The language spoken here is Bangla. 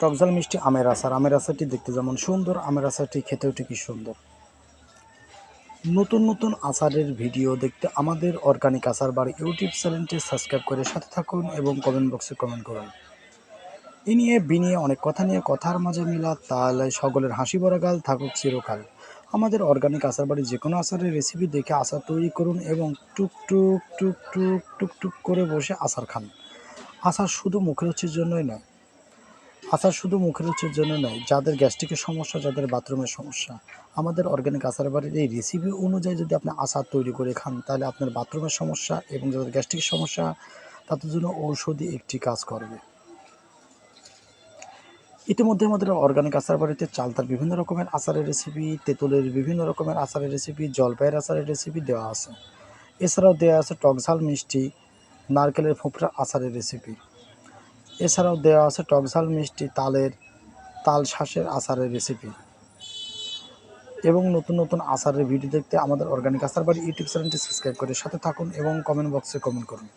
টকঝাল মিষ্টি আমের আচার। আমের আচারটি দেখতে যেমন সুন্দর, আমের আচারটি খেতেও ঠিকই সুন্দর। নতুন নতুন আচারের ভিডিও দেখতে আমাদের অর্গানিক আচার বার ইউটিউব চ্যানেলটি সাবস্ক্রাইব করে সাথে থাকুন এবং কমেন্ট বক্সে কমেন্ট করুন। এ নিয়ে বিনিয়ে অনেক কথা নিয়ে, কথার মাঝে মিলা তাহলে সকলের হাসি ভরা গাল থাকুক চিরকাল। আমাদের অর্গানিক আচার বাড়ি যে কোনো আচারের রেসিপি দেখে আচার তৈরি করুন এবং টুক টুক টুক টুক টুক টুক করে বসে আচার খান। আচার শুধু মুখের রুচির জন্যই নয় আচার শুধু মুখের রুচির জন্য নয়, যাদের গ্যাস্ট্রিকের সমস্যা, যাদের বাথরুমের সমস্যা, আমাদের অর্গানিক আচার বাড়ির এই রেসিপি অনুযায়ী যদি আপনি আচার তৈরি করে খান, তাহলে আপনার বাথরুমের সমস্যা এবং যাদের গ্যাস্ট্রিকের সমস্যা, তাদের জন্য ঔষধি একটি কাজ করবে। ইতিমধ্যে আমাদের অর্গানিক আচার বাড়িতে চালতার বিভিন্ন রকমের আচারের রেসিপি তেঁতুলের বিভিন্ন রকমের আচারের রেসিপি জলপাইয়ের আচারের রেসিপি দেওয়া আছে। এছাড়াও দেওয়া আছে টকঝাল মিষ্টি, নারকেলের ফোঁপড়া আচারের রেসিপি এছাড়াও দেওয়া আছে টকঝাল মিষ্টি, তালের, তাল শাঁসের আচারের রেসিপি এবং নতুন নতুন আচারের ভিডিও দেখতে আমাদের অর্গানিক আচার বাড়ি ইউটিউব চ্যানেলটি সাবস্ক্রাইব করে সাথে থাকুন এবং কমেন্ট বক্সে কমেন্ট করুন।